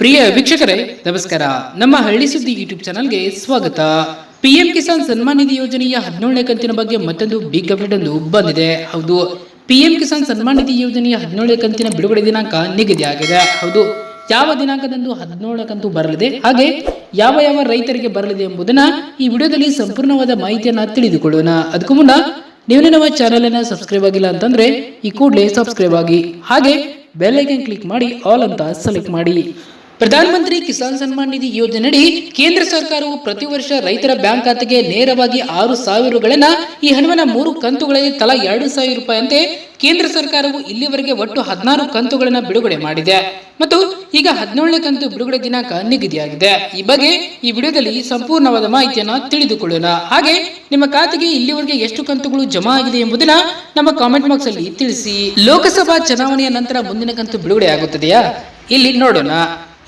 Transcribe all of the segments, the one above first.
ಪ್ರಿಯ ವೀಕ್ಷಕರೇ, ನಮಸ್ಕಾರ. ನಮ್ಮ ಹಳ್ಳಿ ಸುದ್ದಿ ಯೂಟ್ಯೂಬ್ ಚಾನಲ್ಗೆ ಸ್ವಾಗತ. ಪಿಎಂ ಕಿಸಾನ್ ಸನ್ಮಾನ್ ನಿಧಿ ಯೋಜನೆಯ ಹದಿನೇಳನೇ ಕಂತಿನ ಬಗ್ಗೆ ಮತ್ತೊಂದು ಬಿಗ್ ಅಪ್ಡೇಟ್ ಒಂದು ಬಂದಿದೆ. ಹೌದು ಪಿಎಂ ಕಿಸಾನ್ ಸನ್ಮಾನ್ ನಿಧಿ ಯೋಜನೆಯ ಹದಿನೇಳನೇ ಕಂತಿನ ಬಿಡುಗಡೆ ದಿನಾಂಕ ನಿಗದಿಯಾಗಿದೆ ಹೌದು, ಯಾವ ದಿನಾಂಕದಂದು ಹದಿನೇಳನೇ ಕಂತು ಬರಲಿದೆ, ಹಾಗೆ ಯಾವ ಯಾವ ರೈತರಿಗೆ ಬರಲಿದೆ ಎಂಬುದನ್ನ ಈ ವಿಡಿಯೋದಲ್ಲಿ ಸಂಪೂರ್ಣವಾದ ಮಾಹಿತಿಯನ್ನ ತಿಳಿದುಕೊಳ್ಳೋಣ. ಅದಕ್ಕೂ ಮುನ್ನ, ನೀವು ನಮ್ಮ ಚಾನೆಲ್ ಅನ್ನ ಸಬ್ಸ್ಕ್ರೈಬ್ ಆಗಿಲ್ಲ ಅಂತಂದ್ರೆ ಈ ಕೂಡಲೇ ಸಬ್ಸ್ಕ್ರೈಬ್ ಆಗಿ, ಹಾಗೆ ಬೆಲ್ ಐಕನ್ ಕ್ಲಿಕ್ ಮಾಡಿ ಆಲ್ ಅಂತ ಸೆಲೆಕ್ಟ್ ಮಾಡಿ. ಪ್ರಧಾನಮಂತ್ರಿ ಕಿಸಾನ್ ಸನ್ಮಾನ್ ನಿಧಿ ಯೋಜನೆಯಡಿ ಕೇಂದ್ರ ಸರ್ಕಾರವು ಪ್ರತಿ ವರ್ಷ ರೈತರ ಬ್ಯಾಂಕ್ ಖಾತೆಗೆ ನೇರವಾಗಿ ಆರು ಸಾವಿರಗಳನ್ನ ಈ ಹಣವನ್ನ ಮೂರು ಕಂತುಗಳಲ್ಲಿ ತಲಾ ಎರಡು ಸಾವಿರ ರೂಪಾಯಿಯಂತೆ ಕೇಂದ್ರ ಸರ್ಕಾರವು ಇಲ್ಲಿವರೆಗೆ ಒಟ್ಟು ಹದಿನಾರು ಕಂತುಗಳನ್ನ ಬಿಡುಗಡೆ ಮಾಡಿದೆ. ಮತ್ತು ಈಗ ಹದಿನೇಳನೇ ಕಂತು ಬಿಡುಗಡೆ ದಿನಾಂಕ ನಿಗದಿಯಾಗಿದೆ. ಈ ಬಗ್ಗೆ ಈ ವಿಡಿಯೋದಲ್ಲಿ ಸಂಪೂರ್ಣವಾದ ಮಾಹಿತಿಯನ್ನ ತಿಳಿದುಕೊಳ್ಳೋಣ. ಹಾಗೆ ನಿಮ್ಮ ಖಾತೆಗೆ ಇಲ್ಲಿವರೆಗೆ ಎಷ್ಟು ಕಂತುಗಳು ಜಮಾ ಆಗಿದೆ ಎಂಬುದನ್ನ ನಮ್ಮ ಕಾಮೆಂಟ್ ಬಾಕ್ಸ್ ಅಲ್ಲಿ ತಿಳಿಸಿ. ಲೋಕಸಭಾ ಚುನಾವಣೆಯ ನಂತರ ಮುಂದಿನ ಕಂತು ಬಿಡುಗಡೆ ಆಗುತ್ತದೆಯಾ? ಇಲ್ಲಿ ನೋಡೋಣ.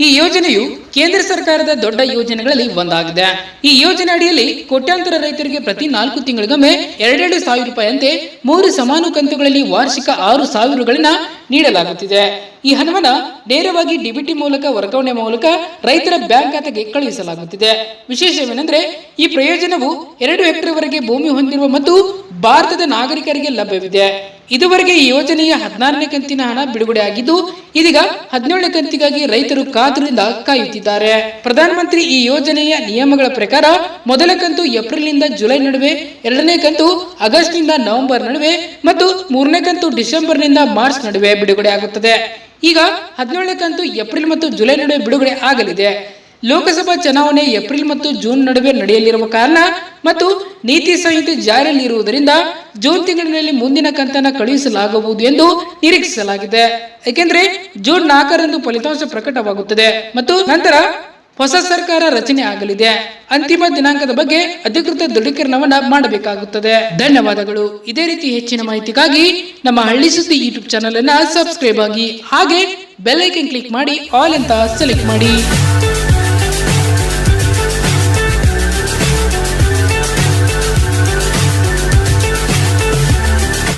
ಈ ಯೋಜನೆಯು ಕೇಂದ್ರ ಸರ್ಕಾರದ ದೊಡ್ಡ ಯೋಜನೆಗಳಲ್ಲಿ ಒಂದಾಗಿದೆ. ಈ ಯೋಜನೆ ಅಡಿಯಲ್ಲಿ ಕೋಟ್ಯಾಂತರ ರೈತರಿಗೆ ಪ್ರತಿ ನಾಲ್ಕು ತಿಂಗಳಿಗೊಮ್ಮೆ ಎರಡೆರಡು ಸಾವಿರ ರೂಪಾಯಿಯಂತೆ ಮೂರು ಸಮಾನ ಕಂತುಗಳಲ್ಲಿ ವಾರ್ಷಿಕ ಆರು ಸಾವಿರಗಳನ್ನ ನೀಡಲಾಗುತ್ತಿದೆ. ಈ ಹಣವನ್ನ ನೇರವಾಗಿ ಡಿಬಿಟಿ ಮೂಲಕ, ವರ್ಗಾವಣೆ ಮೂಲಕ ರೈತರ ಬ್ಯಾಂಕ್ ಖಾತೆಗೆ ಕಳುಹಿಸಲಾಗುತ್ತಿದೆ. ವಿಶೇಷವೇನೆಂದರೆ ಈ ಪ್ರಯೋಜನವು ಎರಡು ಹೆಕ್ಟೇರ್ವರೆಗೆ ಭೂಮಿ ಹೊಂದಿರುವ ಮತ್ತು ಭಾರತದ ನಾಗರಿಕರಿಗೆ ಲಭ್ಯವಿದೆ. ಇದುವರೆಗೆ ಈ ಯೋಜನೆಯ ಹದಿನಾರನೇ ಕಂತಿನ ಹಣ ಬಿಡುಗಡೆ ಆಗಿದ್ದು, ಇದೀಗ ಹದಿನೇಳನೇ ಕಂತಿಗಾಗಿ ರೈತರು ಕಾತುರಿಂದ ಕಾಯುತ್ತಿದ್ದಾರೆ. ಪ್ರಧಾನಮಂತ್ರಿ ಈ ಯೋಜನೆಯ ನಿಯಮಗಳ ಪ್ರಕಾರ ಮೊದಲ ಕಂತು ಏಪ್ರಿಲ್ನಿಂದ ಜುಲೈ ನಡುವೆ, ಎರಡನೇ ಕಂತು ಆಗಸ್ಟ್ನಿಂದ ನವೆಂಬರ್ ನಡುವೆ ಮತ್ತು ಮೂರನೇ ಕಂತು ಡಿಸೆಂಬರ್ನಿಂದ ಮಾರ್ಚ್ ನಡುವೆ ಬಿಡುಗಡೆ ಆಗುತ್ತದೆ. ಈಗ ಹದಿನೇಳನೇ ಕಂತು ಏಪ್ರಿಲ್ ಮತ್ತು ಜುಲೈ ನಡುವೆ ಬಿಡುಗಡೆ ಆಗಲಿದೆ. ಲೋಕಸಭಾ ಚುನಾವಣೆ ಏಪ್ರಿಲ್ ಮತ್ತು ಜೂನ್ ನಡುವೆ ನಡೆಯಲಿರುವ ಕಾರಣ ಮತ್ತು ನೀತಿ ಸಂಹಿತೆ ಜಾರಿಯಲ್ಲಿ ಇರುವುದರಿಂದ ಜೂನ್ ತಿಂಗಳಿನಲ್ಲಿ ಮುಂದಿನ ಕಂತನ್ನು ಕಳುಹಿಸಲಾಗುವುದು ಎಂದು ನಿರೀಕ್ಷಿಸಲಾಗಿದೆ. ಏಕೆಂದರೆ ಜೂನ್ ನಾಲ್ಕರಂದು ಫಲಿತಾಂಶ ಪ್ರಕಟವಾಗುತ್ತದೆ ಮತ್ತು ನಂತರ ಹೊಸ ಸರ್ಕಾರ ರಚನೆ ಆಗಲಿದೆ. ಅಂತಿಮ ದಿನಾಂಕದ ಬಗ್ಗೆ ಅಧಿಕೃತ ದೃಢೀಕರಣವನ್ನ ಮಾಡಬೇಕಾಗುತ್ತದೆ. ಧನ್ಯವಾದಗಳು. ಇದೇ ರೀತಿ ಹೆಚ್ಚಿನ ಮಾಹಿತಿಗಾಗಿ ನಮ್ಮ ಹಳ್ಳಿ ಸುದ್ದಿ ಯೂಟ್ಯೂಬ್ ಚಾನಲ್ ಅನ್ನ ಸಬ್ಸ್ಕ್ರೈಬ್ ಆಗಿ ಹಾಗೆ ಬೆಲ್ ಐಕನ್ ಕ್ಲಿಕ್ ಮಾಡಿ ಆಲ್ ಅಂತ ಸೆಲೆಕ್ಟ್ ಮಾಡಿ.